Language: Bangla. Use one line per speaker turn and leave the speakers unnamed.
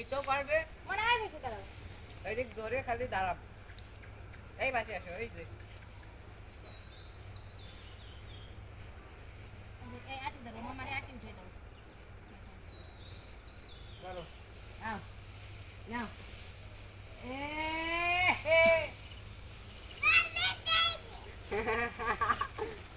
উঠতেও পারবে।
মনে হয় গেছে তারা
দিক ধরে খালি দাঁড়াব এই পাশে আসো এই যে।
এই
চলো।
এ